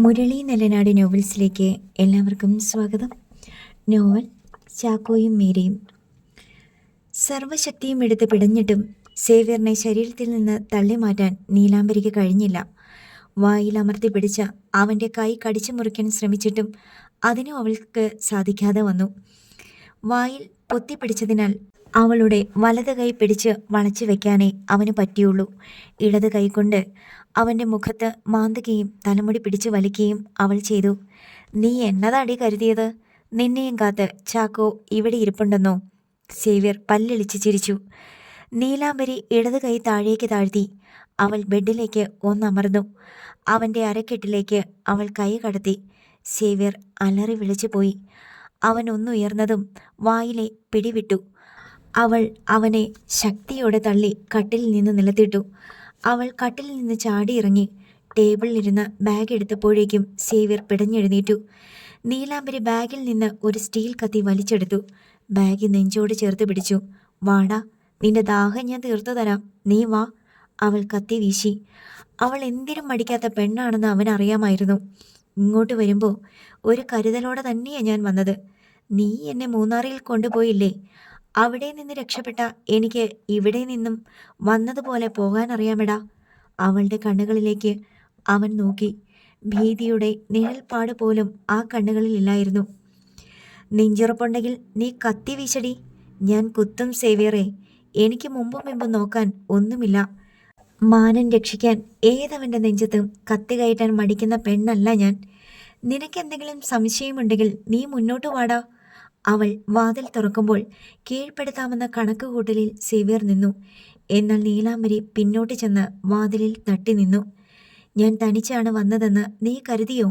മുരളി നെല്ലനാട് നോവൽസിലേക്ക് എല്ലാവർക്കും സ്വാഗതം. നോവൽ ചാക്കോയും മീരയും. സർവശക്തിയും എടുത്ത് പിടഞ്ഞിട്ടും സേവ്യറിനെ ശരീരത്തിൽ നിന്ന് തള്ളി മാറ്റാൻ നീലാംബരിക്ക് കഴിഞ്ഞില്ല. വായിൽ അമർത്തി പിടിച്ച അവന്റെ കൈ കടിച്ചു മുറിക്കാൻ ശ്രമിച്ചിട്ടും അതിനും അവൾക്ക് സാധിക്കാതെ വന്നു. വായിൽ പൊത്തിപ്പിടിച്ചതിനാൽ അവളുടെ വലത് കൈ പിടിച്ച് വളച്ചു വെക്കാനേ അവന് പറ്റിയുള്ളൂ. ഇടത് കൈകൊണ്ട് അവന്റെ മുഖത്ത് മാന്തുകയും തലമുടി പിടിച്ചു വലിക്കുകയും അവൾ ചെയ്തു. നീ എന്നതാടി കരുതിയത്? നിന്നെയും കാത്ത് ചാക്കോ ഇവിടെ ഇരിപ്പുണ്ടെന്നോ? സേവ്യർ പല്ലിളിച്ച് ചിരിച്ചു. നീലാംബരി ഇടത് കൈ താഴേക്ക് താഴ്ത്തി. അവൾ ബെഡിലേക്ക് ഒന്നമർന്നു. അവന്റെ അരക്കെട്ടിലേക്ക് അവൾ കൈ കടത്തി. സേവ്യർ അലറി വിളിച്ചു പോയി. അവൻ ഒന്നുയർന്നതും വായിലെ പിടിവിട്ടു. അവൾ അവനെ ശക്തിയോടെ തള്ളി കട്ടിൽ നിന്ന് നിലത്തിട്ടു. അവൾ കട്ടിൽ നിന്ന് ചാടിയിറങ്ങി ടേബിളിലിരുന്ന് ബാഗ് എടുത്തപ്പോഴേക്കും സേവ്യർ പിടഞ്ഞെഴുന്നേറ്റു. നീലാംബരി ബാഗിൽ നിന്ന് ഒരു സ്റ്റീൽ കത്തി വലിച്ചെടുത്തു. ബാഗ് നെഞ്ചോട് ചേർത്ത് പിടിച്ചു. വാടാ നിന്റെ ദാഹം ഞാൻ തീർത്തു തരാം. നീ വാ. അവൾ കത്തി വീശി. അവൾ എന്തിനും മടിക്കാത്ത പെണ്ണാണെന്ന് അവൻ അറിയാമായിരുന്നു ഇങ്ങോട്ട് വരുമ്പോൾ ഒരു കരുതലോടെ തന്നെയാണ് ഞാൻ വന്നത്. നീ എന്നെ മൂന്നാറിൽ കൊണ്ടുപോയില്ലേ? അവിടെ നിന്ന് രക്ഷപ്പെട്ട എനിക്ക് ഇവിടെ നിന്നും വന്നതുപോലെ പോകാൻ അറിയാമെടാ അവളുടെ കണ്ണുകളിലേക്ക് അവൻ നോക്കി. ഭീതിയുടെ നിഴൽപ്പാട് പോലും ആ കണ്ണുകളിലില്ലായിരുന്നു നെഞ്ചുറപ്പുണ്ടെങ്കിൽ നീ കത്തി വീശടി. ഞാൻ കുത്തും സേവിയറെ. എനിക്ക് മുമ്പും മുമ്പും നോക്കാൻ ഒന്നുമില്ല. മാനം രക്ഷിക്കാൻ ഏതവന്റെ നെഞ്ചത്തും കത്തി കയറ്റാൻ മടിക്കുന്ന പെണ്ണല്ല ഞാൻ. നിനക്കെന്തെങ്കിലും സംശയമുണ്ടെങ്കിൽ നീ മുന്നോട്ട് വാടാ. അവൾ വാതിൽ തുറക്കുമ്പോൾ കീഴ്പ്പെടുത്താമെന്ന കണക്കുകൂട്ടലിൽ സേവ്യർ നിന്നു. എന്നാൽ നീലാംബരി പിന്നോട്ട് ചെന്ന് വാതിലിൽ തട്ടി നിന്നു. ഞാൻ തനിച്ചാണ് വന്നതെന്ന് നീ കരുതിയോ?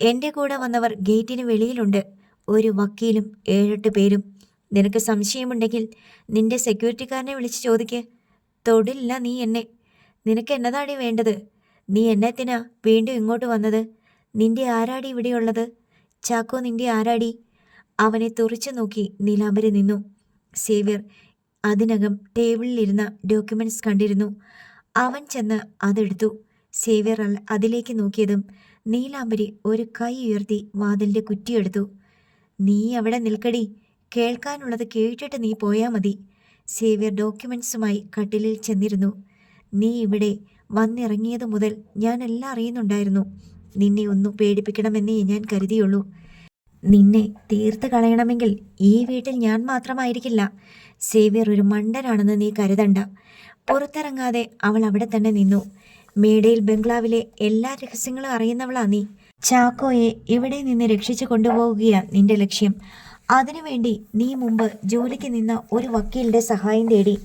എന്റെ കൂടെ വന്നവർ ഗേറ്റിന് വെളിയിലുണ്ട്. ഒരു വക്കീലും ഏഴെട്ട് പേരും. നിനക്ക് സംശയമുണ്ടെങ്കിൽ നിന്റെ സെക്യൂരിറ്റിക്കാരനെ വിളിച്ച് ചോദിക്ക്. തൊടില്ല നീ എന്നെ. നിനക്ക് എന്നതാടി വേണ്ടത്? നീ എന്നത്തിനാ വീണ്ടും ഇങ്ങോട്ട് വന്നത്? നിന്റെ ആരാടി ഇവിടെയുള്ളത്? ചാക്കോ നിന്റെ ആരാടി? അവനെ തുറച്ചു നോക്കി നീലാംബരി നിന്നു. സേവ്യർ അതിനകം ടേബിളിലിരുന്ന ഡോക്യുമെന്റ്സ് കണ്ടിരുന്നു. അവൻ ചെന്ന് അതെടുത്തു. സേവ്യർ അതിലേക്ക് നോക്കിയതും നീലാംബരി ഒരു കൈ ഉയർത്തി വാതിലിന്റെ കുറ്റിയെടുത്തു നീ അവിടെ നിൽക്കടി. കേൾക്കാനുള്ളത് കേട്ടിട്ട് നീ പോയാൽ മതി. സേവ്യർ ഡോക്യുമെന്റ്സുമായി കട്ടിലിൽ ചെന്നിരുന്നു. നീ ഇവിടെ വന്നിറങ്ങിയത് മുതൽ ഞാനെല്ലാം അറിയുന്നുണ്ടായിരുന്നു. നിന്നെ ഒന്നും പേടിപ്പിക്കണമെന്നേ ഞാൻ കരുതിയുള്ളൂ. നിന്നെ തീർത്ത് കളയണമെങ്കിൽ ഈ വീട്ടിൽ ഞാൻ മാത്രമായിരിക്കില്ല. സേവ്യർ ഒരു മണ്ടനാണെന്ന് നീ കരുതണ്ട. പുറത്തിറങ്ങാതെ അവൾ അവിടെ തന്നെ നിന്നു. മേടയിൽ ബംഗ്ലാവിലെ എല്ലാ രഹസ്യങ്ങളും അറിയുന്നവളാ നീ. ചാക്കോയെ ഇവിടെ നിന്ന് രക്ഷിച്ചു കൊണ്ടുപോവുകയാ നിന്റെ ലക്ഷ്യം? അതിനുവേണ്ടി നീ മുമ്പ് ജോലിക്ക് നിന്ന ഒരു വക്കീലിന്റെ സഹായം തേടി.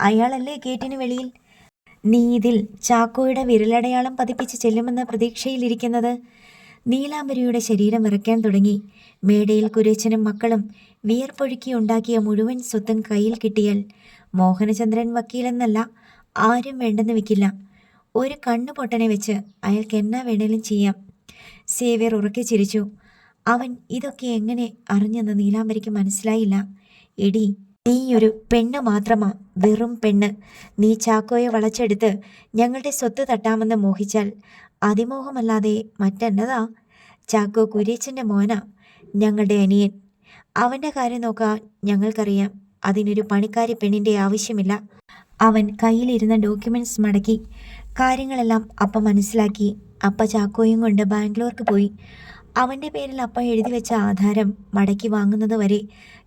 അയാളല്ലേ ഗേറ്റിന് വെളിയിൽ? നീ ഇതിൽ ചാക്കോയുടെ വിരലടയാളം പതിപ്പിച്ച് ചെല്ലുമെന്ന പ്രതീക്ഷയിലിരിക്കുന്നത്? നീലാംബരിയുടെ ശരീരം വിറയ്ക്കാൻ തുടങ്ങി. മേടയിൽ കുരേച്ചനും മക്കളും വിയർപ്പൊഴുക്കി ഉണ്ടാക്കിയ മുഴുവൻ സ്വത്തും കയ്യിൽ കിട്ടിയാൽ മോഹനചന്ദ്രൻ വക്കീലെന്നല്ല ആരും വേണ്ടെന്ന് വെക്കില്ല. ഒരു കണ്ണു പൊട്ടനെ വെച്ച് അയാൾക്ക് എന്നാ വേണേലും ചെയ്യാം. സേവ്യർ ഉറക്കെ ചിരിച്ചു. അവൻ ഇതൊക്കെ എങ്ങനെ അറിഞ്ഞെന്ന് നീലാംബരിക്ക് മനസ്സിലായില്ല. എടി നീ ഒരു പെണ്ണ് മാത്രമാ വെറും പെണ്ണ്. നീ ചാക്കോയെ വളച്ചെടുത്ത് ഞങ്ങളുടെ സ്വത്ത് തട്ടാമെന്ന് മോഹിച്ചാൽ അതിമോഹമല്ലാതെ മറ്റെന്നതാ? ചാക്കോ കുര്യച്ചന്റെ മോനാ ഞങ്ങളുടെ അനിയൻ. അവന്റെ കാര്യം നോക്കാൻ ഞങ്ങൾക്കറിയാം. അതിനൊരു പണിക്കാരി പെണ്ണിന്റെ ആവശ്യമില്ല. അവൻ കയ്യിലിരുന്ന ഡോക്യുമെന്റ്സ് മടക്കി കാര്യങ്ങളെല്ലാം അപ്പ മനസ്സിലാക്കി. അപ്പ ചാക്കോയും കൊണ്ട് ബാംഗ്ലൂർക്ക് പോയി. അവന്റെ പേരിൽ അപ്പ എഴുതി വെച്ച ആധാരം മടക്കി വാങ്ങുന്നത് വരെ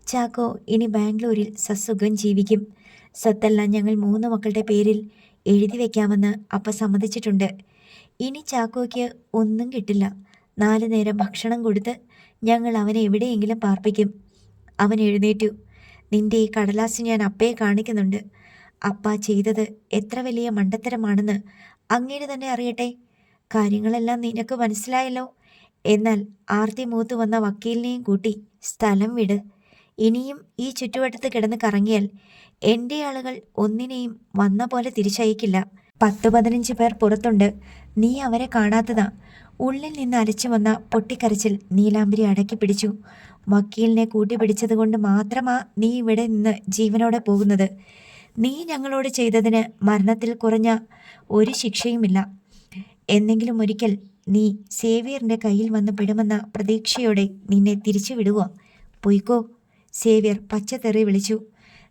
ചാക്കോ ഇനി ബാംഗ്ലൂരിൽ സസുഖം ജീവിക്കും. സത്തെല്ലാം ഞങ്ങൾ മൂന്ന് മക്കളുടെ പേരിൽ എഴുതി വയ്ക്കാമെന്ന് അപ്പ സമ്മതിച്ചിട്ടുണ്ട്. ഇനി ചാക്കോയ്ക്ക് ഒന്നും കിട്ടില്ല. നാലു നേരം ഭക്ഷണം കൊടുത്ത് ഞങ്ങൾ അവനെ എവിടെയെങ്കിലും പാർപ്പിക്കും. അവൻ എഴുന്നേറ്റു. നിന്റെ ഈ കടലാസ് ഞാൻ അപ്പയെ കാണിക്കുന്നുണ്ട്. അപ്പ ചെയ്തത് എത്ര വലിയ മണ്ടത്തരമാണെന്ന് അങ്ങേര് തന്നെ അറിയട്ടെ. കാര്യങ്ങളെല്ലാം നിനക്ക് മനസ്സിലായല്ലോ. എന്നാൽ ആർത്തി മൂത്ത് വന്ന വക്കീലിനെയും കൂട്ടി സ്ഥലം വിട്. ഇനിയും ഈ ചുറ്റുവട്ടത്ത് കിടന്ന് കറങ്ങിയാൽ എന്റെ ആളുകൾ ഒന്നിനെയും വന്ന പോലെ തിരിച്ചയക്കില്ല. പത്ത് പതിനഞ്ച് പേർ പുറത്തുണ്ട്. നീ അവരെ കാണാത്തതാ. ഉള്ളിൽ നിന്ന് അലച്ചു വന്ന പൊട്ടിക്കരച്ചിൽ നീലാംബരി അടക്കി പിടിച്ചു. വക്കീലിനെ കൂട്ടിപ്പിടിച്ചതുകൊണ്ട് മാത്രമാ നീ ഇവിടെ നിന്ന് ജീവനോടെ പോകുന്നത്. നീ ഞങ്ങളോട് ചെയ്തതിന് മരണത്തിൽ കുറഞ്ഞ ഒരു ശിക്ഷയുമില്ല. എന്നെങ്കിലും ഒരിക്കൽ നീ സേവിയറിന്റെ കയ്യിൽ വന്ന് പെടുമെന്ന പ്രതീക്ഷയോടെ നിന്നെ തിരിച്ചു വിടുക പൊയ്ക്കോ. സേവ്യർ പച്ചത്തെറി വിളിച്ചു.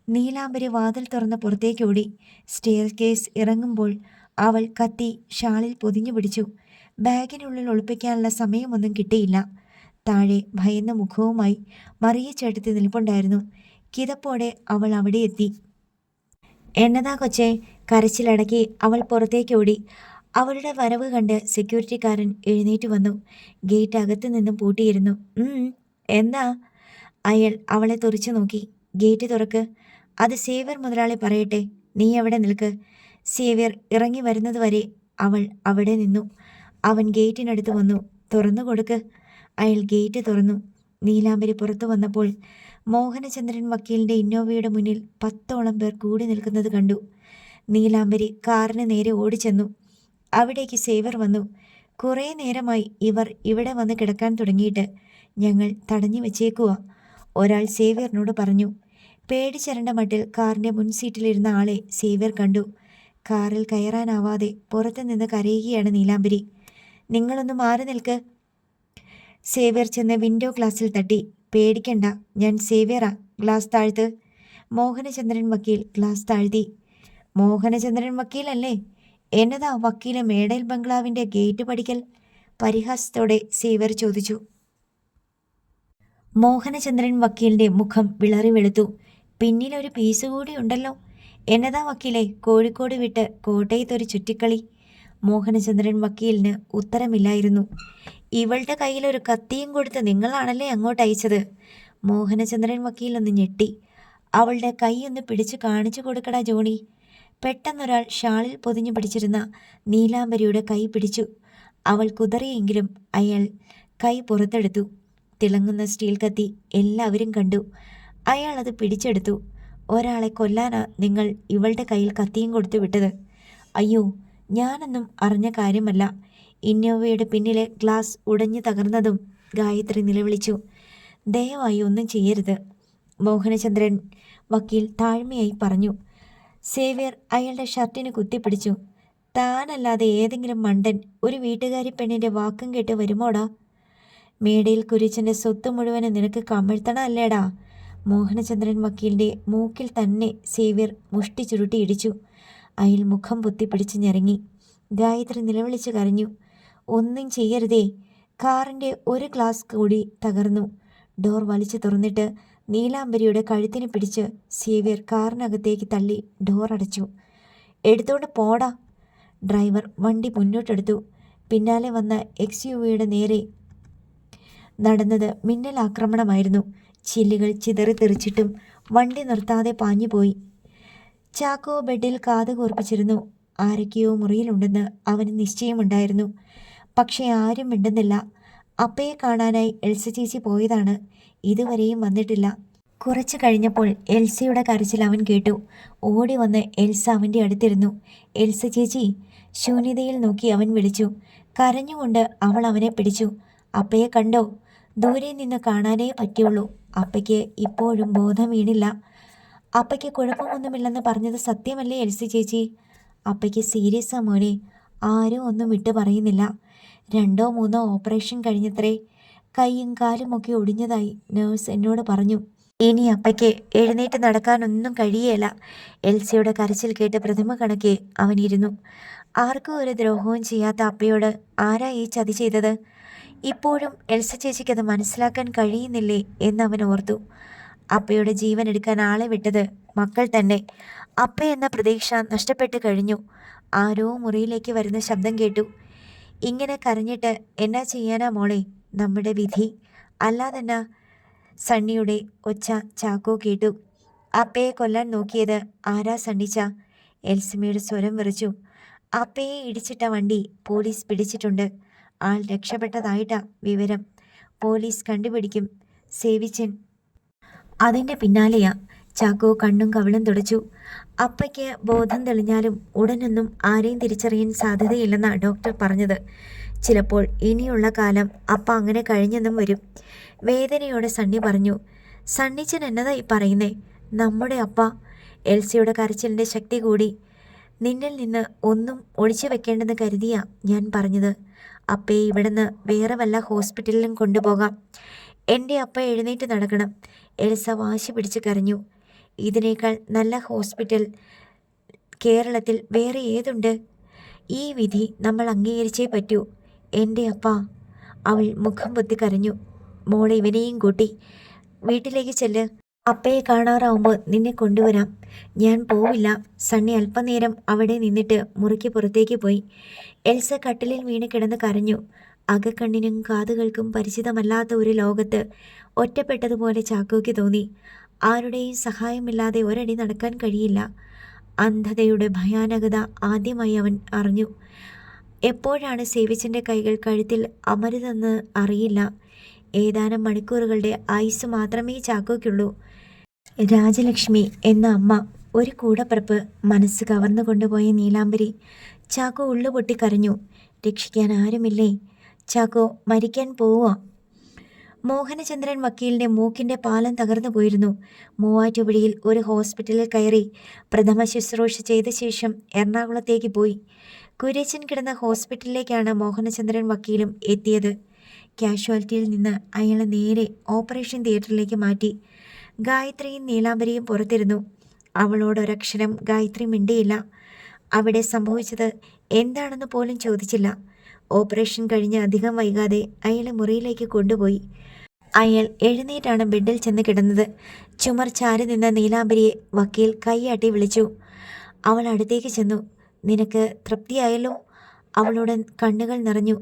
നീലാംബരി വാതിൽ തുറന്ന് പുറത്തേക്കോടി സ്റ്റെയർ കേസ് ഇറങ്ങുമ്പോൾ അവൾ കത്തി ഷാളിൽ പൊതിഞ്ഞു പിടിച്ചു. ബാഗിനുള്ളിൽ ഒളിപ്പിക്കാനുള്ള സമയമൊന്നും കിട്ടിയില്ല. താഴെ ഭയന്ന മുഖവുമായി മറിയ ചേട്ടത്തി നിൽപ്പുണ്ടായിരുന്നു. കിതപ്പോടെ അവൾ അവിടെ എത്തി. എന്നതാ കൊച്ചേ? കരച്ചിലടക്കി അവൾ പുറത്തേക്ക് ഓടി. അവളുടെ വരവ് കണ്ട് സെക്യൂരിറ്റിക്കാരൻ എഴുന്നേറ്റ് വന്നു. ഗേറ്റ് അകത്ത് നിന്നും പൂട്ടിയിരുന്നു. "ഉം, എന്താ? അയാൾ അവളെ തുറച്ചു നോക്കി. ഗേറ്റ് തുറക്ക്. അത് സേവർ മുതലാളി പറയട്ടെ. നീ അവിടെ നിൽക്ക്. സേവ്യർ ഇറങ്ങി വരുന്നതുവരെ അവൾ അവിടെ നിന്നു. അവൻ ഗേറ്റിനടുത്ത് വന്നു. തുറന്നു കൊടുക്ക്. അയാൾ ഗേറ്റ് തുറന്നു. നീലാംബരി പുറത്തു വന്നപ്പോൾ മോഹനചന്ദ്രൻ വക്കീലിന്റെ ഇന്നോവയുടെ മുന്നിൽ പത്തോളം പേർ കൂടി നിൽക്കുന്നത് കണ്ടു. നീലാംബരി കാറിന് നേരെ ഓടിച്ചെന്നു. അവിടേക്ക് സേവർ വന്നു. കുറേ നേരമായി ഇവർ ഇവിടെ വന്ന് കിടക്കാൻ തുടങ്ങിയിട്ട് ഞങ്ങൾ തടഞ്ഞു വെച്ചേക്കുക ഒരാൾ സേവ്യറിനോട് പറഞ്ഞു പേടിച്ചരണ്ട മട്ടിൽ കാറിന്റെ മുൻസീറ്റിലിരുന്ന ആളെ സേവ്യർ കണ്ടു. കാറിൽ കയറാനാവാതെ പുറത്തു നിന്ന് കരയുകയാണ് നീലാംബരി. നിങ്ങളൊന്ന് മാറി നിൽക്ക്. സേവ്യർ ചെന്ന് വിൻഡോ ഗ്ലാസ്സിൽ തട്ടി. പേടിക്കണ്ട ഞാൻ സേവ്യറാ. ഗ്ലാസ് താഴ്ത്ത്. മോഹനചന്ദ്രൻ വക്കീൽ ഗ്ലാസ് താഴ്ത്തി. മോഹനചന്ദ്രൻ വക്കീലല്ലേ? എന്നതാ വക്കീലെ മേടൽ ബംഗ്ലാവിന്റെ ഗേറ്റ് പഠിക്കൽ? പരിഹാസത്തോടെ സേവർ ചോദിച്ചു. മോഹനചന്ദ്രൻ വക്കീലിന്റെ മുഖം വിളറി വെളുത്തു പിന്നിലൊരു പീസ് കൂടി ഉണ്ടല്ലോ. എന്നതാ വക്കീലെ? കോഴിക്കോട് വിട്ട് കോട്ടയത്തൊരു ചുറ്റിക്കളി. മോഹനചന്ദ്രൻ വക്കീലിന് ഉത്തരമില്ലായിരുന്നു. ഇവളുടെ കയ്യിലൊരു കത്തിയും കൊടുത്ത് നിങ്ങളാണല്ലേ അങ്ങോട്ട് അയച്ചത്? മോഹനചന്ദ്രൻ വക്കീൽ ഒന്ന് ഞെട്ടി. അവളുടെ കൈ ഒന്ന് പിടിച്ചു കാണിച്ചു കൊടുക്കടാ ജോണി. പെട്ടെന്നൊരാൾ ഷാളിൽ പൊതിഞ്ഞു പിടിച്ചിരുന്ന നീലാംബരിയുടെ കൈ പിടിച്ചു. അവൾ കുതറിയെങ്കിലും അയാൾ കൈ പുറത്തെടുത്തു. തിളങ്ങുന്ന സ്റ്റീൽ കത്തി എല്ലാവരും കണ്ടു. അയാൾ അത് പിടിച്ചെടുത്തു. ഒരാളെ കൊല്ലാനാ നിങ്ങൾ ഇവളുടെ കയ്യിൽ കത്തിയും കൊടുത്തു വിട്ടത്. അയ്യോ ഞാനൊന്നും അറിഞ്ഞ കാര്യമല്ല. ഇന്നോവയുടെ പിന്നിലെ ഗ്ലാസ് ഉടഞ്ഞു തകർന്നതും ഗായത്രി നിലവിളിച്ചു. ദയവായി ഒന്നും ചെയ്യരുത് മോഹനചന്ദ്രൻ വക്കീൽ താഴ്മയായി പറഞ്ഞു. സേവ്യർ അയാളുടെ ഷർട്ടിന് കുത്തിപ്പിടിച്ചു. താനല്ലാതെ ഏതെങ്കിലും മണ്ടൻ ഒരു വീട്ടുകാരി പെണ്ണിന്റെ വാക്കും കേട്ട് വരുമോടാ? മേടയിൽ കുരിച്ചന്റെ സ്വത്ത് മുഴുവനും നിനക്ക് കമിഴ്ത്തണ അല്ലേടാ മോഹനചന്ദ്രൻ വക്കീലിന്റെ മൂക്കിൽ തന്നെ സേവ്യർ മുഷ്ടി ചുരുട്ടി ഇടിച്ചു. മുഖം പൊത്തിപ്പിടിച്ച് ഞെരങ്ങി. ഗായത്രി നിലവിളിച്ച് കരഞ്ഞു. ഒന്നും ചെയ്യരുതേ. കാറിന്റെ ഒരു ഗ്ലാസ് കൂടി തകർന്നു ഡോർ വലിച്ചു തുറന്നിട്ട് നീലാംബരിയുടെ കഴുത്തിനെ പിടിച്ച് സേവ്യർ കാറിനകത്തേക്ക് തള്ളി ഡോർ അടച്ചു. എടുത്തോണ്ട് പോടാ ഡ്രൈവർ വണ്ടി മുന്നോട്ടെടുത്തു. പിന്നാലെ വന്ന എക്സ് യു വിയുടെ നേരെ നടന്നത് മിന്നൽ ആക്രമണമായിരുന്നു. ചില്ലുകൾ ചിതറിത്തെറിച്ചിട്ടും വണ്ടി നിർത്താതെ പാഞ്ഞുപോയി ചാക്കോ ബെഡിൽ കാത് കൂർപ്പിച്ചിരുന്നു. ആരൊക്കെയോ മുറിയിലുണ്ടെന്ന് അവന് നിശ്ചയമുണ്ടായിരുന്നു. പക്ഷേ ആരും മിണ്ടുന്നില്ല. അപ്പയെ കാണാനായി എൽസ ചേച്ചി പോയതാണ്. ഇതുവരെയും വന്നിട്ടില്ല. കുറച്ചു കഴിഞ്ഞപ്പോൾ എൽസയുടെ കരച്ചിൽ അവൻ കേട്ടു. ഓടി വന്ന് എൽസ അവന്റെ അടുത്തിരുന്നു. എൽസ ചേച്ചി ശൂന്യതയിൽ നോക്കി അവൻ വിളിച്ചു. കരഞ്ഞുകൊണ്ട് അവൾ അവനെ പിടിച്ചു. അപ്പയെ കണ്ടോ? ദൂരെ നിന്ന് കാണാനേ പറ്റുള്ളൂ. അപ്പയ്ക്ക് ഇപ്പോഴും ബോധം വീണില്ല. അപ്പയ്ക്ക് കുഴപ്പമൊന്നുമില്ലെന്ന് പറഞ്ഞത് സത്യമല്ലേ എൽസി ചേച്ചി? അപ്പയ്ക്ക് സീരിയസ് മോനെ. ആരും ഒന്നും വിട്ടു പറയുന്നില്ല. രണ്ടോ മൂന്നോ ഓപ്പറേഷൻ കഴിഞ്ഞത്രേ കൈയും കാലും ഒക്കെ ഒടിഞ്ഞതായി നേഴ്സ് എന്നോട് പറഞ്ഞു. ഇനി അപ്പയ്ക്ക് എഴുന്നേറ്റ് നടക്കാനൊന്നും കഴിയേല. എൽസിയുടെ കരച്ചിൽ കേട്ട് പ്രതിമ കണക്കെ അവനിരുന്നു. ആർക്കും ഒരു ദ്രോഹവും ചെയ്യാത്ത അപ്പയോട് ആരാ ഈ ചതി ചെയ്തത്? ഇപ്പോഴും എൽസ ചേച്ചിക്ക് അത് മനസ്സിലാക്കാൻ കഴിയുന്നില്ലേ അവൻ ഓർത്തു. അപ്പയുടെ ജീവൻ എടുക്കാൻ ആളെ വിട്ടത് മക്കൾ തന്നെ. അപ്പ എന്ന പ്രതീക്ഷ നഷ്ടപ്പെട്ട് കഴിഞ്ഞു. ആരോ മുറിയിലേക്ക് വരുന്ന ശബ്ദം കേട്ടു. ഇങ്ങനെ കരഞ്ഞിട്ട് എന്നാ ചെയ്യാനാ മോളെ? നമ്മുടെ വിധി. അല്ലാതെന്നാ? സണ്ണിയുടെ ഒച്ച ചാക്കോ കേട്ടു. അപ്പയെ കൊല്ലാൻ നോക്കിയത് ആരാ സണ്ണിച്ച? എൽസിമയുടെ സ്വരം വിറച്ചു. അപ്പയെ ഇടിച്ചിട്ട വണ്ടി പോലീസ് പിടിച്ചിട്ടുണ്ട്. ആൾ രക്ഷപ്പെട്ടതായിട്ടാ വിവരം. പോലീസ് കണ്ടുപിടിക്കും. സേവിച്ചൻ. അതിന്റെ പിന്നാലെയാ ചാക്കോ കണ്ണും കവിളും തുടച്ചു. അപ്പയ്ക്ക് ബോധം തെളിഞ്ഞാലും ഉടനൊന്നും ആരെയും തിരിച്ചറിയാൻ സാധ്യതയില്ലെന്നാ ഡോക്ടർ പറഞ്ഞത്. ചിലപ്പോൾ ഇനിയുള്ള കാലം അപ്പ അങ്ങനെ കഴിഞ്ഞെന്നും വരും. വേദനയോടെ സണ്ണി പറഞ്ഞു സണ്ണിച്ചൻ എന്നതായി പറയുന്നേ? നമ്മുടെ അപ്പ. എൽസിയുടെ കരച്ചിലിന്റെ ശക്തി കൂടി. നിന്നിൽ നിന്ന് ഒന്നും ഒളിച്ചു വെക്കേണ്ടെന്ന് കരുതിയാ ഞാൻ പറഞ്ഞത്. അപ്പയെ ഇവിടുന്ന് വേറെ വല്ല ഹോസ്പിറ്റലിലും കൊണ്ടുപോകാം. എന്റെ അപ്പ എഴുന്നേറ്റ് നടക്കണം. എൽസ വാശി പിടിച്ച് കരഞ്ഞു. ഇതിനേക്കാൾ നല്ല ഹോസ്പിറ്റൽ കേരളത്തിൽ വേറെ ഏതുണ്ട്? ഈ വിധി നമ്മൾ അംഗീകരിച്ചേ പറ്റൂ. എന്റെ അപ്പ അവൾ മുഖം പൊത്തി കരഞ്ഞു. മോളെ ഇവനെയും കൂട്ടി. വീട്ടിലേക്ക് ചെല്ല്. അപ്പയെ കാണാറാവുമ്പോൾ നിന്നെ കൊണ്ടുവരാം. ഞാൻ പോവില്ല. സണ്ണി അല്പനേരം അവിടെ നിന്നിട്ട് മുറിക്ക് പുറത്തേക്ക് പോയി. എൽസ കട്ടിലിൽ വീണ് കിടന്ന് കരഞ്ഞു. അകക്കണ്ണിനും കാതുകൾക്കും പരിചിതമല്ലാത്ത ഒരു ലോകത്ത് ഒറ്റപ്പെട്ടതുപോലെ ചാക്കോയ്ക്ക് തോന്നി. ആരുടെയും സഹായമില്ലാതെ ഒരടി നടക്കാൻ കഴിയില്ല. അന്ധതയുടെ ഭയാനകത ആദ്യമായി അവൻ അറിഞ്ഞു. എപ്പോഴാണ് സേവിച്ചന്റെ കൈകൾ കഴുത്തിൽ അമരുതെന്ന് അറിയില്ല. ഏതാനും മണിക്കൂറുകളുടെ ആയുസ് മാത്രമേ ചാക്കോയ്ക്കുള്ളൂ. രാജലക്ഷ്മി എന്ന അമ്മ ഒരു കൂടപ്പിറപ്പ് മനസ്സ് കവർന്നു കൊണ്ടുപോയ നീലാംബരി ചാക്കോ ഉള്ളുപൊട്ടി കരഞ്ഞു. രക്ഷിക്കാൻ ആരുമില്ലേ? ചാക്കോ മരിക്കാൻ പോവുക മോഹനചന്ദ്രൻ വക്കീലിന്റെ മൂക്കിന്റെ പാലം തകർന്നു പോയിരുന്നു. മൂവാറ്റുപുഴയിൽ ഒരു ഹോസ്പിറ്റലിൽ കയറി പ്രഥമ ശുശ്രൂഷ ചെയ്ത ശേഷം എറണാകുളത്തേക്ക് പോയി. കുരേശൻ കിടന്ന ഹോസ്പിറ്റലിലേക്കാണ് മോഹനചന്ദ്രൻ വക്കീലും എത്തിയത്. കാഷ്വാലിറ്റിയിൽ നിന്ന് അയാളെ നേരെ ഓപ്പറേഷൻ തിയേറ്ററിലേക്ക് മാറ്റി. ഗായത്രിയും നീലാംബരിയും പുറത്തിരുന്നു. അവളോടൊരക്ഷരം ഗായത്രി മിണ്ടിയില്ല. അവിടെ സംഭവിച്ചത് എന്താണെന്ന് പോലും ചോദിച്ചില്ല. ഓപ്പറേഷൻ കഴിഞ്ഞ് അധികം വൈകാതെ അയാളെ മുറിയിലേക്ക് കൊണ്ടുപോയി. അയാൾ എഴുന്നേറ്റാണ് ബെഡിൽ ചെന്ന് കിടന്നത്. ചുമർ ചാരി നിന്ന നീലാംബരിയെ വക്കീൽ കൈയാട്ടി വിളിച്ചു. അവൾ അടുത്തേക്ക് ചെന്നു. നിനക്ക് തൃപ്തിയായല്ലോ? അവളുടെ കണ്ണുകൾ നിറഞ്ഞു.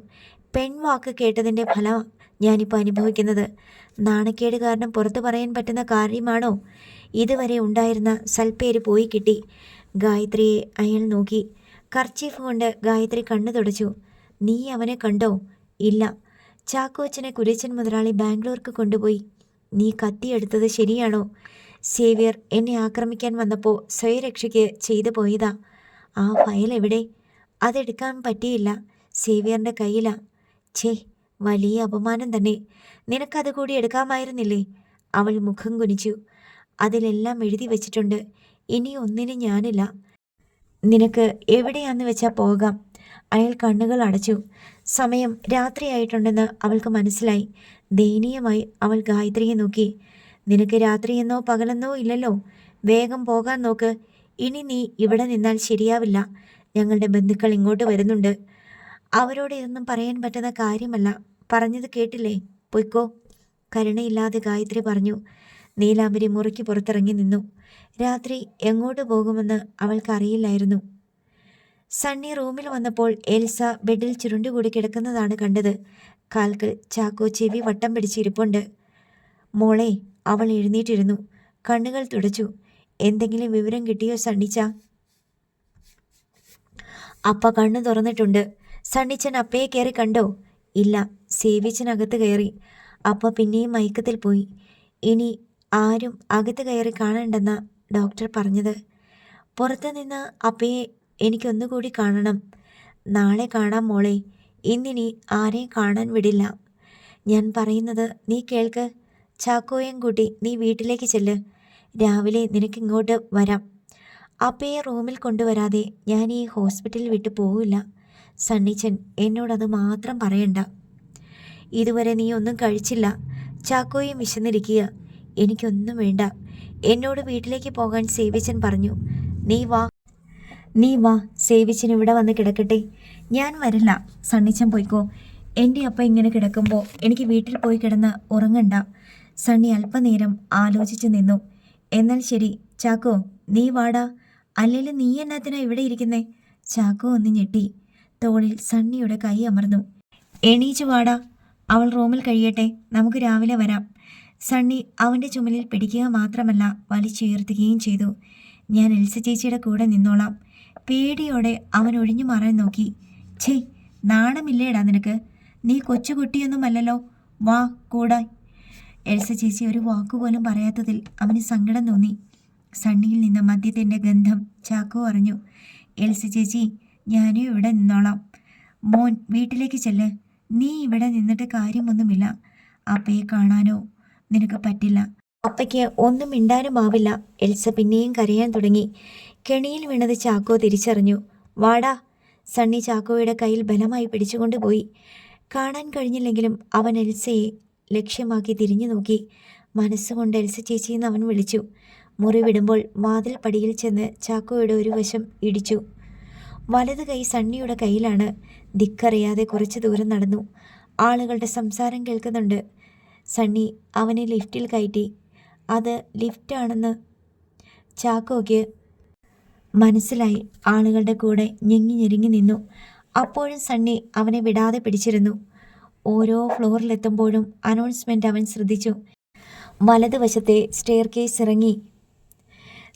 പെൺവാക്ക് കേട്ടതിന്റെ ഫലം ഞാനിപ്പോൾ അനുഭവിക്കുന്നത്. നാണക്കേട് കാരണം പുറത്തു പറയാൻ പറ്റുന്ന കാര്യമാണോ? ഇതുവരെ ഉണ്ടായിരുന്ന സൽപ്പേര് പോയി കിട്ടി. ഗായത്രിയെ അയാൾ നോക്കി. കർച്ചീഫ് കൊണ്ട് ഗായത്രി കണ്ണു തുടച്ചു. നീ അവനെ കണ്ടോ? ഇല്ല. ചാക്കോച്ചനെ കുരച്ചൻ മുതലാളി ബാംഗ്ലൂർക്ക് കൊണ്ടുപോയി. നീ കത്തിയെടുത്തത് ശരിയാണോ? സേവ്യർ എന്നെ ആക്രമിക്കാൻ വന്നപ്പോൾ സ്വയരക്ഷയ്ക്ക് ചെയ്തു പോയതാ. ആ ഫയൽ എവിടെ? അതെടുക്കാൻ പറ്റിയില്ല. സേവ്യറിന്റെ കയ്യിലാ. ഛേ വലിയ അപമാനം തന്നെ. നിനക്കത് കൂടി എടുക്കാമായിരുന്നില്ലേ? അവൾ മുഖം കുനിച്ചു. അതിലെല്ലാം എഴുതി വച്ചിട്ടുണ്ട്. ഇനി ഒന്നിനും ഞാനില്ല. നിനക്ക് എവിടെയാന്ന് വെച്ചാൽ പോകാം. അയാൾ കണ്ണുകൾ അടച്ചു. സമയം രാത്രിയായിട്ടുണ്ടെന്ന് അവൾക്ക് മനസ്സിലായി. ദയനീയമായി അവൾ ഗായത്രിയെ നോക്കി. നിനക്ക് രാത്രിയെന്നോ പകലെന്നോ ഇല്ലല്ലോ. വേഗം പോകാൻ നോക്ക്. ഇനി നീ ഇവിടെ നിന്നാൽ ശരിയാവില്ല. ഞങ്ങളുടെ ബന്ധുക്കൾ ഇങ്ങോട്ട് വരുന്നുണ്ട്. അവരോട് ഇതൊന്നും പറയാൻ പറ്റുന്ന കാര്യമല്ല. പറഞ്ഞത് കേട്ടില്ലേ? പൊയ്ക്കോ. കരുണയില്ലാതെ ഗായത്രി പറഞ്ഞു. നീലാംബരി മുറിക്ക് പുറത്തിറങ്ങി നിന്നു. രാത്രി എങ്ങോട്ട് പോകുമെന്ന് അവൾക്കറിയില്ലായിരുന്നു സണ്ണി റൂമിൽ വന്നപ്പോൾ എൽസ ബെഡിൽ ചുരുണ്ടുകൂടി കിടക്കുന്നതാണ് കണ്ടത്. കാൽക്കൽ ചാക്കോ ചെവി വട്ടം പിടിച്ചിരിപ്പുണ്ട്. മോളെ അവൾ എഴുന്നേറ്റിരുന്നു. കണ്ണുകൾ തുടച്ചു. എന്തെങ്കിലും വിവരം കിട്ടിയോ സണ്ണിച്ച? അപ്പ കണ്ണു തുറന്നിട്ടുണ്ട്. സണ്ണിച്ചൻ അപ്പയെ കയറി കണ്ടോ? ഇല്ല സേവിച്ചനകത്ത് കയറി അപ്പ പിന്നെയും മയക്കത്തിൽ പോയി. ഇനി ആരും അകത്ത് കയറി കാണണ്ടെന്ന ഡോക്ടർ പറഞ്ഞത്. പുറത്തു നിന്ന് അപ്പയെ എനിക്കൊന്നുകൂടി കാണണം. നാളെ കാണാം മോളെ. ഇന്നിനി ആരെയും കാണാൻ വിടില്ല. ഞാൻ പറയുന്നത് നീ കേൾക്ക്. ചാക്കോയും കൂട്ടി നീ വീട്ടിലേക്ക് ചെല്ല്. രാവിലെ നിനക്കിങ്ങോട്ട് വരാം. അപ്പയെ റൂമിൽ കൊണ്ടുവരാതെ ഞാൻ ഈ ഹോസ്പിറ്റലിൽ വിട്ടു പോവില്ല. സണ്ണിച്ചൻ എന്നോടത് മാത്രം പറയണ്ട. ഇതുവരെ നീ ഒന്നും കഴിച്ചില്ല. ചാക്കോയും വിശന്നിരിക്കുക. എനിക്കൊന്നും വേണ്ട. എന്നോട് വീട്ടിലേക്ക് പോകാൻ സേവിച്ചൻ പറഞ്ഞു. നീ വാ. നീ വാ. സേവിച്ചൻ ഇവിടെ വന്ന് കിടക്കട്ടെ. ഞാൻ വരില്ല. സണ്ണിച്ചൻ പോയിക്കോ. എന്റെ അപ്പ ഇങ്ങനെ കിടക്കുമ്പോൾ എനിക്ക് വീട്ടിൽ പോയി കിടന്ന് ഉറങ്ങണ്ട. സണ്ണി അല്പനേരം ആലോചിച്ച് നിന്നു. എന്നാൽ ശരി. ചാക്കോ നീ വാടാ. അല്ലെങ്കിൽ നീ എന്നാത്തിനാ ഇവിടെ ഇരിക്കുന്നേ? ചാക്കോ ഒന്ന് ഞെട്ടി. തോളിൽ സണ്ണിയുടെ കൈ അമർന്നു. എണീച്ചു വാടാ. അവൾ റൂമിൽ കഴിയട്ടെ. നമുക്ക് രാവിലെ വരാം. സണ്ണി അവന്റെ ചുമലിൽ പിടിക്കുക മാത്രമല്ല വലിച്ചുയർത്തുകയും ചെയ്തു. ഞാൻ എൽസ ചേച്ചിയുടെ കൂടെ നിന്നോളാം. പേടിയോടെ അവൻ ഒഴിഞ്ഞു മാറാൻ നോക്കി. ഛേ നാണമില്ലേടാ നിനക്ക്. നീ കൊച്ചുകുട്ടിയൊന്നുമല്ലല്ലോ. വാ കൂടായി എൽസ ചേച്ചി ഒരു വാക്കുപോലും പറയാത്തതിൽ അവന് സങ്കടം തോന്നി. സണ്ണിയിൽ നിന്ന് മദ്യത്തിന്റെ ഗന്ധം ചാക്കോ അറിഞ്ഞു. എൽസ ചേച്ചി ഞാനും ഇവിടെ നിന്നോളാം. മോൻ വീട്ടിലേക്ക് ചെല്ല്. നീ ഇവിടെ നിന്നിട്ട് കാര്യമൊന്നുമില്ല. അപ്പയെ കാണാനോ നിനക്ക് പറ്റില്ല. അപ്പയ്ക്ക് ഒന്നും മിണ്ടാനും ആവില്ല. എൽസ പിന്നെയും കരയാൻ തുടങ്ങി. കെണിയിൽ വീണത് ചാക്കോ തിരിച്ചറിഞ്ഞു. വാടാ. സണ്ണി ചാക്കോയുടെ കയ്യിൽ ബലമായി പിടിച്ചുകൊണ്ടുപോയി കാണാൻ കഴിഞ്ഞില്ലെങ്കിലും അവൻ എൽസയെ ലക്ഷ്യമാക്കി തിരിഞ്ഞു നോക്കി. മനസ്സുകൊണ്ട് എൽസ ചേച്ചിയെന്ന് അവൻ വിളിച്ചു. മുറി വിടുമ്പോൾ വാതിൽ പടിയിൽ ചെന്ന് ചാക്കോയുടെ ഒരു വശം ഇടിച്ചു. വലത് കൈ സണ്ണിയുടെ കയ്യിലാണ്. ദിക്കറിയാതെ കുറച്ച് ദൂരം നടന്നു. ആളുകളുടെ സംസാരം കേൾക്കുന്നുണ്ട്. സണ്ണി അവനെ ലിഫ്റ്റിൽ കയറ്റി. അത് ലിഫ്റ്റാണെന്ന് ചാക്കോയ്ക്ക് മനസ്സിലായി. ആളുകളുടെ കൂടെ ഞെങ്ങി ഞെരുങ്ങി നിന്നു. അപ്പോഴും സണ്ണി അവനെ വിടാതെ പിടിച്ചിരുന്നു. ഓരോ ഫ്ലോറിലെത്തുമ്പോഴും അനൗൺസ്മെന്റ് അവൻ ശ്രദ്ധിച്ചു. വലതുവശത്തെ സ്റ്റെയർ കേസ് ഇറങ്ങി.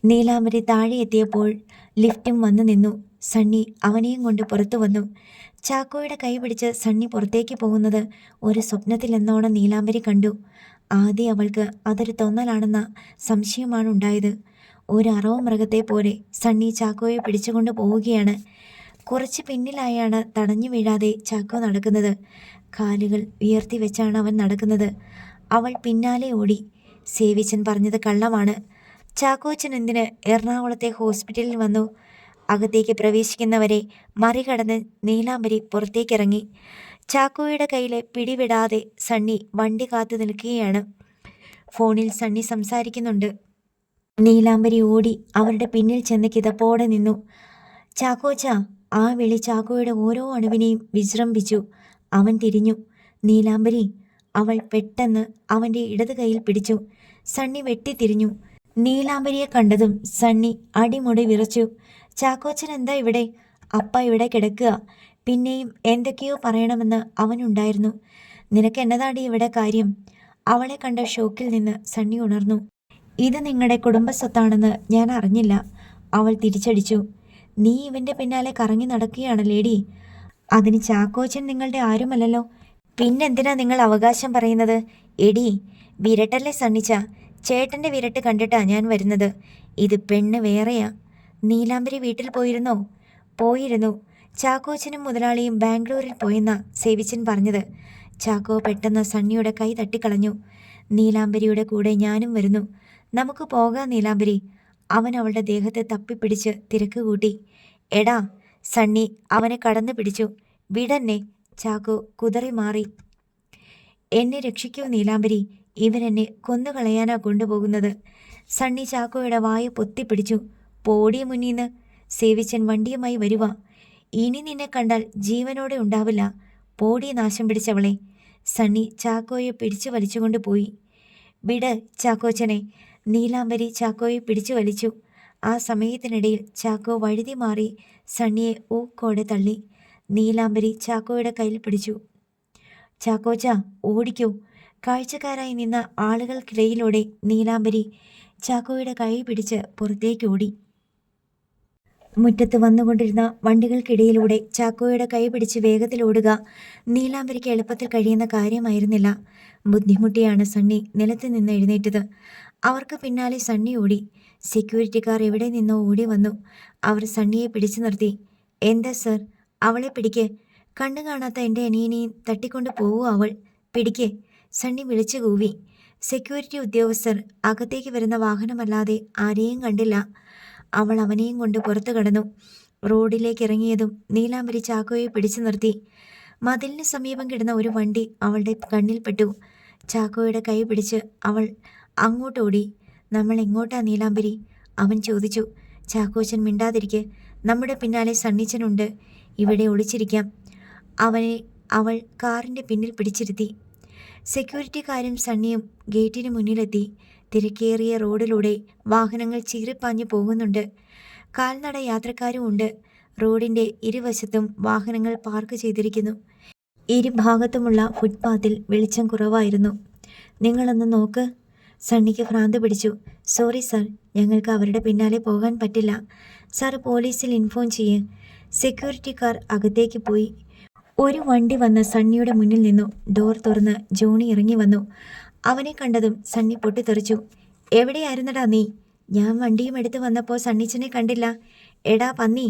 നീലാംബരി താഴെ എത്തിയപ്പോൾ ലിഫ്റ്റും വന്നു നിന്നു. സണ്ണി അവനെയും കൊണ്ട് പുറത്തു വന്നു. ചാക്കോയുടെ കൈ പിടിച്ച് സണ്ണി പുറത്തേക്ക് പോകുന്നത് ഒരു സ്വപ്നത്തിലെന്നോണം നീലാംബരി കണ്ടു. ആദ്യം അവൾക്ക് അതൊരു തോന്നലാണെന്ന സംശയമാണ് ഉണ്ടായത്. ഒരു അറവ് മൃഗത്തെ പോലെ സണ്ണി ചാക്കോയെ പിടിച്ചുകൊണ്ട് പോവുകയാണ്. കുറച്ച് പിന്നിലായാണ് തടഞ്ഞു വീഴാതെ ചാക്കോ നടക്കുന്നത്. കാലുകൾ ഉയർത്തി വെച്ചാണ് അവൻ നടക്കുന്നത്. അവൾ പിന്നാലെ ഓടി. സേവിച്ചൻ പറഞ്ഞത് കള്ളമാണ്. ചാക്കോച്ചൻ എന്തിന് എറണാകുളത്തെ ഹോസ്പിറ്റലിൽ വന്നു? അകത്തേക്ക് പ്രവേശിക്കുന്നവരെ മറികടന്ന് നീലാംബരി പുറത്തേക്കിറങ്ങി. ചാക്കോയുടെ കയ്യിലെ പിടിവിടാതെ സണ്ണി വണ്ടി കാത്തു നിൽക്കുകയാണ്. ഫോണിൽ സണ്ണി സംസാരിക്കുന്നുണ്ട്. നീലാംബരി ഓടി അവരുടെ പിന്നിൽ ചെന്ന് കിതപ്പോടെ നിന്നു. ചാക്കോച്ച ആ വിളി ചാക്കോയുടെ ഓരോ അണുവിനെയും വിജൃംഭിച്ചു. അവൻ തിരിഞ്ഞു. നീലാംബരി അവൾ പെട്ടെന്ന് അവന്റെ ഇടത് കൈയിൽ പിടിച്ചു. സണ്ണി വെട്ടിത്തിരിഞ്ഞു നീലാംബരിയെ കണ്ടതും സണ്ണി അടിമുടി വിറച്ചു. ചാക്കോച്ചൻ എന്താ ഇവിടെ? അപ്പ ഇവിടെ കിടക്കുക. പിന്നെയും എന്തൊക്കെയോ പറയണമെന്ന് അവനുണ്ടായിരുന്നു. നിനക്ക് എന്നതാടി ഇവിടെ കാര്യം? അവളെ കണ്ട ഷോക്കിൽ നിന്ന് സണ്ണി ഉണർന്നു. ഇത് നിങ്ങളുടെ കുടുംബസ്വത്താണെന്ന് ഞാൻ അറിഞ്ഞില്ല. അവൾ തിരിച്ചടിച്ചു. നീ ഇവന്റെ പിന്നാലെ കറങ്ങി നടക്കുകയാണ് ലേഡി. അതിന് ചാക്കോച്ചൻ നിങ്ങളുടെ ആരുമല്ലല്ലോ? പിന്നെന്തിനാ നിങ്ങൾ അവകാശം പറയുന്നത്? എടി വിരട്ടല്ലേ സണ്ണിച്ച? ചേട്ടന്റെ വിരട്ട് കണ്ടിട്ടാ ഞാൻ വരുന്നത്. ഇത് പെണ്ണ് വേറെയാ. നീലാംബരി വീട്ടിൽ പോയിരുന്നോ. പോയിരുന്നു. ചാക്കോച്ചനും മുതലാളിയും ബാംഗ്ലൂരിൽ പോയെന്നാ സേവിച്ചൻ പറഞ്ഞത്. ചാക്കോ പെട്ടെന്ന് സണ്ണിയുടെ കൈ തട്ടിക്കളഞ്ഞു. നീലാംബരിയുടെ കൂടെ ഞാനും വരുന്നു. നമുക്ക് പോകാം നീലാംബരി. അവൻ അവളുടെ ദേഹത്തെ തപ്പിപ്പിടിച്ച് തിരക്ക് കൂട്ടി. എടാ സണ്ണി അവനെ കടന്നു പിടിച്ചു. വിടന്നെ. ചാക്കോ കുതറി മാറി. എന്നെ രക്ഷിക്കൂ നീലാംബരി. ഇവരെന്നെ കൊന്നുകളയാനാ കൊണ്ടുപോകുന്നത്. സണ്ണി ചാക്കോയുടെ വായ പൊത്തിപ്പിടിച്ചു. പോടിയ മുന്നീന്ന് സേവിച്ചൻ വണ്ടിയുമായി വരുക ഇനി നിന്നെ കണ്ടാൽ ജീവനോടെ ഉണ്ടാവില്ല. പോടി നാശം പിടിച്ചവളെ. സണ്ണി ചാക്കോയെ പിടിച്ചു വലിച്ചുകൊണ്ട് പോയി. വിട് ചാക്കോച്ചനെ. നീലാംബരി ചാക്കോയെ പിടിച്ചു വലിച്ചു. ആ സമയത്തിനിടയിൽ ചാക്കോ വഴുതി മാറി സണ്ണിയെ ഊക്കോടെ തള്ളി. നീലാംബരി ചാക്കോയുടെ കയ്യിൽ പിടിച്ചു. ചാക്കോച്ച ഓടിക്കൂ. കാഴ്ചക്കാരായി നിന്ന ആളുകൾക്കിടയിലൂടെ നീലാംബരി ചാക്കോയുടെ കൈ പിടിച്ച് പുറത്തേക്ക് ഓടി. മുറ്റത്ത് വന്നുകൊണ്ടിരുന്ന വണ്ടികൾക്കിടയിലൂടെ ചാക്കോയുടെ കൈ പിടിച്ച് വേഗത്തിലോടുക നീലാംബരിക്ക് എളുപ്പത്തിൽ കഴിയുന്ന കാര്യമായിരുന്നില്ല. ബുദ്ധിമുട്ടിയാണ് സണ്ണി നിലത്ത് നിന്ന് എഴുന്നേറ്റത്. അവർക്ക് പിന്നാലെ സണ്ണി ഓടി. സെക്യൂരിറ്റിക്കാർ എവിടെ നിന്നോ ഓടി വന്നു. അവർ സണ്ണിയെ പിടിച്ചു നിർത്തി. എന്താ സർ? അവളെ പിടിക്ക്. കണ്ണു കാണാത്ത എന്റെ അനിയനെയും തട്ടിക്കൊണ്ട് പോവൂ അവൾ. പിടിക്ക്. സണ്ണി വിളിച്ചു കൂവി. സെക്യൂരിറ്റി ഉദ്യോഗസ്ഥർ അകത്തേക്ക് വരുന്ന വാഹനമല്ലാതെ ആരെയും കണ്ടില്ല. അവൾ അവനെയും കൊണ്ട് പുറത്തു കടന്നു. റോഡിലേക്ക് ഇറങ്ങിയതും നീലാംബരി ചാക്കോയെ പിടിച്ചു നിർത്തി. മതിലിന് സമീപം കിടന്ന ഒരു വണ്ടി അവളുടെ കണ്ണിൽപ്പെട്ടു ചാക്കോയുടെ കൈ പിടിച്ച് അവൾ അങ്ങോട്ടോടി. നമ്മൾ എങ്ങോട്ടാ നീലാംബരി? അവൻ ചോദിച്ചു. ചാക്കോച്ചൻ മിണ്ടാതിരിക്കെ. നമ്മുടെ പിന്നാലെ സണ്ണിച്ചനുണ്ട് ഇവിടെ ഒളിച്ചിരിക്കാം. അവനെ അവൾ കാറിന്റെ പിന്നിൽ പിടിച്ചിരുത്തി. സെക്യൂരിറ്റിക്കാരും സണ്ണിയും ഗേറ്റിന് മുന്നിലെത്തി. തിരക്കേറിയ റോഡിലൂടെ വാഹനങ്ങൾ ചീറിപ്പാഞ്ഞു പോകുന്നുണ്ട്. കാൽനട യാത്രക്കാരും ഉണ്ട്. റോഡിന്റെ ഇരുവശത്തും വാഹനങ്ങൾ പാർക്ക് ചെയ്തിരിക്കുന്നു. ഇരുഭാഗത്തുമുള്ള ഫുട്പാത്തിൽ വെളിച്ചം കുറവായിരുന്നു. നിങ്ങളൊന്ന് നോക്ക്. സണ്ണിക്ക് ഭ്രാന്ത് പിടിച്ചു. സോറി സർ ഞങ്ങൾക്ക് അവരുടെ പിന്നാലെ പോകാൻ പറ്റില്ല. സാർ പോലീസിൽ ഇൻഫോം ചെയ്യ്. സെക്യൂരിറ്റിക്കാർ അകത്തേക്ക് പോയി. ഒരു വണ്ടി വന്ന് സണ്ണിയുടെ മുന്നിൽ നിന്നു. ഡോർ തുറന്ന് ജോണി ഇറങ്ങി വന്നു. അവനെ കണ്ടതും സണ്ണി പൊട്ടിത്തെറിച്ചു. എവിടെയായിരുന്നടാ നീ? ഞാൻ വണ്ടിയും എടുത്ത് വന്നപ്പോൾ സണ്ണിച്ചനെ കണ്ടില്ല. എടാ പന്നി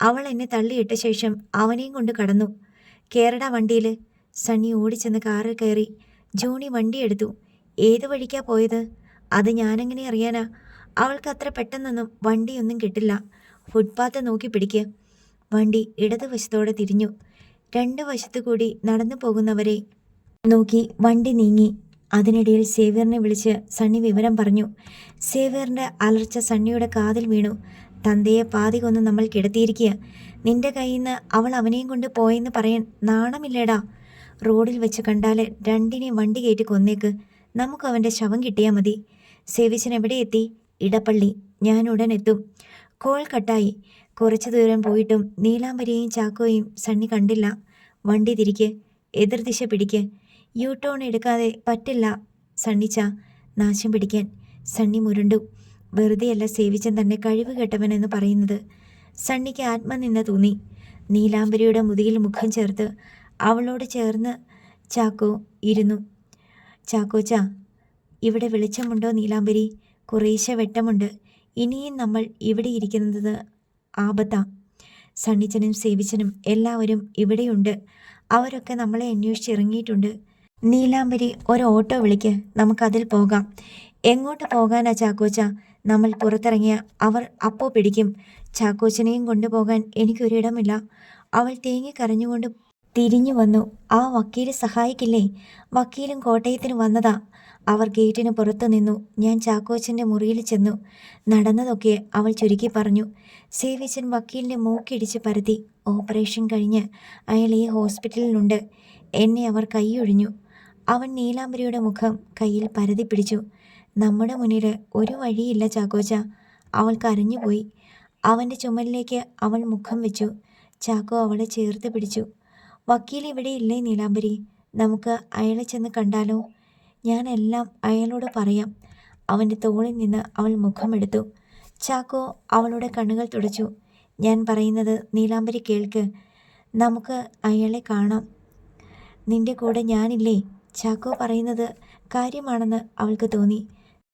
അവൾ എന്നെ തള്ളിയിട്ട ശേഷം അവനെയും കൊണ്ട് കടന്നു. കേറടാ വണ്ടിയിൽ സണ്ണി ഓടിച്ചെന്ന് കാറിൽ കയറി ജോണി വണ്ടിയെടുത്തു ഏത് വഴിക്കാ പോയത്? അത് ഞാനെങ്ങനെ അറിയാനാ? അവൾക്ക് അത്ര പെട്ടെന്നൊന്നും വണ്ടിയൊന്നും കിട്ടില്ല. ഫുട്പാത്ത് നോക്കി പിടിക്ക്. വണ്ടി ഇടതുവശത്തോടെ തിരിഞ്ഞു. രണ്ട് വശത്തു കൂടി നടന്നു പോകുന്നവരെ നോക്കി വണ്ടി നീങ്ങി. അതിനിടയിൽ സേവ്യറിനെ വിളിച്ച് സണ്ണി വിവരം പറഞ്ഞു. സേവ്യറിന്റെ അലർച്ച സണ്ണിയുടെ കാതിൽ വീണു. തന്തയെ പാതി കൊന്ന് നമ്മൾ കിടത്തിയിരിക്കുക. നിന്റെ കയ്യിൽ നിന്ന് അവൾ അവനെയും കൊണ്ട് പോയെന്ന് പറയാൻ നാണമില്ലേടാ. റോഡിൽ വെച്ച് കണ്ടാൽ രണ്ടിനെ വണ്ടി കയറ്റി കൊന്നേക്ക്. നമുക്ക് അവന്റെ ശവം കിട്ടിയാൽ മതി. സേവിച്ചൻ എവിടെ എത്തി? ഇടപ്പള്ളി. ഞാൻ ഉടൻ എത്തും. കോൾ കട്ടായി. കുറച്ചു ദൂരം പോയിട്ടും നീലാംബരിയെയും ചാക്കോയും സണ്ണി കണ്ടില്ല. വണ്ടി തിരിക്ക്. എതിർദിശ പിടിക്ക്. യു ടേൺ എടുക്കാതെ പറ്റില്ല സണ്ണിച്ച. നാശം പിടിക്കാൻ സണ്ണി മുരുണ്ടു. വെറുതെയല്ല സേവിച്ചൻ തന്നെ കഴിവ് കെട്ടവനെന്ന് പറയുന്നത്. സണ്ണിക്ക് ആത്മനിന്ന തോന്നി. നീലാംബരിയുടെ മുതുകിൽ മുഖം ചേർത്ത് അവളോട് ചേർന്ന് ചാക്കോ ഇരുന്നു. ചാക്കോച്ച ഇവിടെ വെളിച്ചമുണ്ടോ നീലാംബരി? കുറേശ്ശെ വെട്ടമുണ്ട്. ഇനിയും നമ്മൾ ഇവിടെ ഇരിക്കുന്നത് ആപത്താ. സണ്ണിച്ചനും സേവിച്ചനും എല്ലാവരും ഇവിടെയുണ്ട്. അവരൊക്കെ നമ്മളെ അന്വേഷിച്ച് ഇറങ്ങിയിട്ടുണ്ട് നീലാംബരി ഒരു ഓട്ടോ വിളിക്ക്. നമുക്കതിൽ പോകാം. എങ്ങോട്ട് പോകാനാ ചാക്കോച്ച? നമ്മൾ പുറത്തിറങ്ങിയ അവർ അപ്പോ പിടിക്കും. ചാക്കോച്ചനെയും കൊണ്ടുപോകാൻ എനിക്കൊരിടമില്ല. അവൾ തേങ്ങി കരഞ്ഞുകൊണ്ട് തിരിഞ്ഞു വന്നു. ആ വക്കീൽ സഹായിക്കില്ലേ? വക്കീലും കോട്ടയത്തിന് വന്നതാ. അവർ ഗേറ്റിന് പുറത്തു നിന്നു. ഞാൻ ചാക്കോച്ചന്റെ മുറിയിൽ ചെന്നു. നടന്നതൊക്കെ അവൾ ചുരുക്കി പറഞ്ഞു. സേവിച്ചൻ വക്കീലിന്റെ മൂക്കിടിച്ച് പരത്തി. ഓപ്പറേഷൻ കഴിഞ്ഞ് അയാൾ ഈ ഹോസ്പിറ്റലിലുണ്ട്. എന്നെ അവർ കൈയൊഴിഞ്ഞു. അവൻ നീലാംബരിയുടെ മുഖം കയ്യിൽ പരതി പിടിച്ചു. നമ്മുടെ മുന്നിൽ ഒരു വഴിയില്ല ചാക്കോച്ച. അവൾ കരഞ്ഞുപോയി അവന്റെ ചുമലിലേക്ക് അവൾ മുഖം വെച്ചു. ചാക്കോ അവളെ ചേർത്ത് പിടിച്ചു. വക്കീൽ ഇവിടെ ഇല്ലേ നീലാംബരി? നമുക്ക് അയാളെ ചെന്ന് കണ്ടാലോ? ഞാനെല്ലാം അയാളോട് പറയാം. അവന്റെ തോളിൽ നിന്ന് അവൾ മുഖമെടുത്തു ചാക്കോ അവളുടെ കണ്ണുകൾ തുടച്ചു. ഞാൻ പറയുന്നത് നീലാംബരി കേൾക്ക്. നമുക്ക് അയാളെ കാണാം. നിന്റെ കൂടെ ഞാനില്ലേ? ചാക്കോ പറയുന്നത് കാര്യമാണെന്ന് അവൾക്ക് തോന്നി.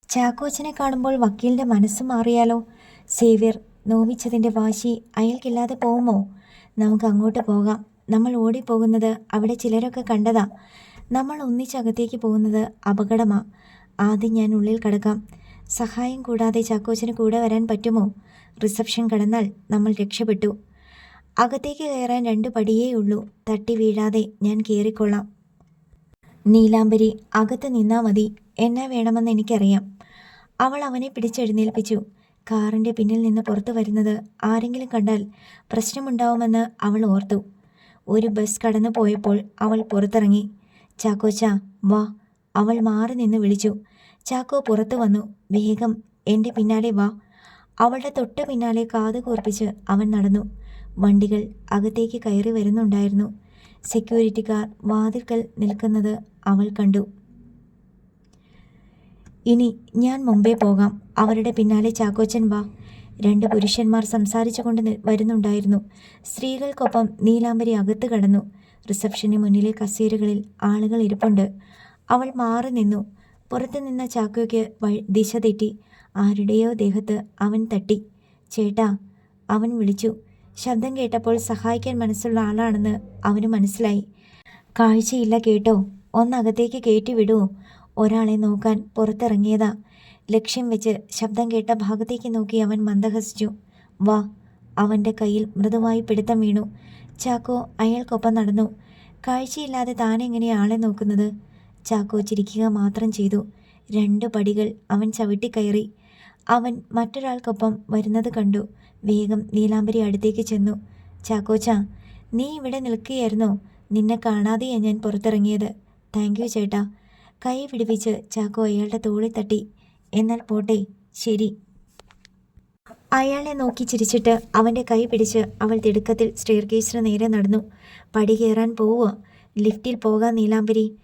ചാക്കോച്ചനെ കാണുമ്പോൾ വക്കീലിന്റെ മനസ്സ് മാറിയാലോ? സേവ്യർ നോവിച്ചതിന്റെ വാശി അയാൾക്കില്ലാതെ പോകുമോ? നമുക്ക് അങ്ങോട്ട് പോകാം. നമ്മൾ ഓടിപ്പോകുന്നത് അവിടെ ചിലരൊക്കെ കണ്ടതാ. നമ്മൾ ഒന്നിച്ചകത്തേക്ക് പോകുന്നത് അപകടമാ. ആദ്യം ഞാൻ ഉള്ളിൽ കടക്കാം. സഹായം കൂടാതെ ചാക്കോച്ചന് കൂടെ വരാൻ പറ്റുമോ? റിസപ്ഷൻ കടന്നാൽ നമ്മൾ രക്ഷപ്പെട്ടു. അകത്തേക്ക് കയറാൻ രണ്ട് പടിയേ ഉള്ളൂ. തട്ടി വീഴാതെ ഞാൻ കയറിക്കൊള്ളാം നീലാംബരി അകത്ത് നിന്നാ മതി. എന്നാ വേണമെന്ന് എനിക്കറിയാം. അവൾ അവനെ പിടിച്ചെഴുന്നേൽപ്പിച്ചു. കാറിന്റെ പിന്നിൽ നിന്ന് പുറത്തു വരുന്നത് ആരെങ്കിലും കണ്ടാൽ പ്രശ്നമുണ്ടാവുമെന്ന് അവൾ ഓർത്തു. ഒരു ബസ് കടന്നു പോയപ്പോൾ അവൾ പുറത്തിറങ്ങി. ചാക്കോച്ച വാ. അവൾ മാറി നിന്ന് വിളിച്ചു. ചാക്കോ പുറത്തു വന്നു. വേഗം എന്റെ പിന്നാലെ വാ. അവളുടെ തൊട്ട് പിന്നാലെ കാത് കൂർപ്പിച്ച് അവൻ നടന്നു. വണ്ടികൾ അകത്തേക്ക് കയറി വരുന്നുണ്ടായിരുന്നു. സെക്യൂരിറ്റിക്കാർ വാതിൽക്കൽ നിൽക്കുന്നത് അവൾ കണ്ടു. ഇനി ഞാൻ മുമ്പേ പോകാം. അവരുടെ പിന്നാലെ ചാക്കോച്ചൻ വാ. രണ്ട് പുരുഷന്മാർ സംസാരിച്ചുകൊണ്ട് വരുന്നുണ്ടായിരുന്നു. സ്ത്രീകൾക്കൊപ്പം നീലാംബരി അകത്ത് കടന്നു. റിസപ്ഷന് മുന്നിലെ കസേരകളിൽ ആളുകൾ ഇരിപ്പുണ്ട്. അവൾ മാറി നിന്നു. പുറത്തു നിന്ന ചാക്കോയ്ക്ക് ദിശ തെറ്റി. ആരുടെയോ ദേഹത്ത് അവൻ തട്ടി. ചേട്ടാ അവൻ വിളിച്ചു. ശബ്ദം കേട്ടപ്പോൾ സഹായിക്കാൻ മനസ്സുള്ള ആളാണെന്ന് അവന് മനസ്സിലായി. കാഴ്ചയില്ല കേട്ടോ. ഒന്നകത്തേക്ക് കയറ്റി വിടൂ. ഒരാളെ നോക്കാൻ പുറത്തിറങ്ങിയതാ. ലക്ഷ്യം വെച്ച് ശബ്ദം കേട്ട ഭാഗത്തേക്ക് നോക്കി അവൻ മന്ദഹസിച്ചു. വാ. അവന്റെ കയ്യിൽ മൃദുവായി പിടുത്തം വീണു. ചാക്കോ അയാൾക്കൊപ്പം നടന്നു. കാഴ്ചയില്ലാതെ താനെങ്ങനെ ആളെ നോക്കുന്നത്? ചാക്കോ ചിരിക്കുക മാത്രം ചെയ്തു. രണ്ട് പടികൾ അവൻ ചവിട്ടിക്കയറി അവൻ മറ്റൊരാൾക്കൊപ്പം വരുന്നത് കണ്ടു. വേഗം നീലാംബരി അടുത്തേക്ക് ചെന്നു. ചാക്കോച്ച നീ ഇവിടെ നിൽക്കുകയായിരുന്നോ? നിന്നെ കാണാതെയാ ഞാൻ പുറത്തിറങ്ങിയത്. താങ്ക് യു ചേട്ടാ. കൈ പിടിപ്പിച്ച് ചാക്കോ അയാളുടെ തോളിൽ തട്ടി. എന്നാൽ പോട്ടെ ശരി. അയാളെ നോക്കി ചിരിച്ചിട്ട് അവന്റെ കൈ പിടിച്ച് അവൾ തിടുക്കത്തിൽ സ്റ്റെയർ കേസിന് നേരെ നടന്നു. പടി കയറാൻ പോവുക ലിഫ്റ്റിൽ പോകാൻ നീലാംബരി.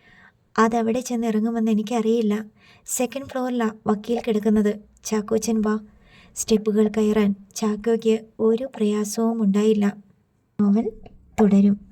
അതവിടെ ചെന്ന് ഇറങ്ങുമെന്ന് എനിക്കറിയില്ല. സെക്കൻഡ് ഫ്ലോറിലാണ് വക്കീൽ കിടക്കുന്നത്. ചാക്കോച്ചൻ വാ. സ്റ്റെപ്പുകൾ കയറാൻ ചാക്കോയ്ക്ക് ഒരു പ്രയാസവും ഉണ്ടായില്ല നോവൽ തുടരും.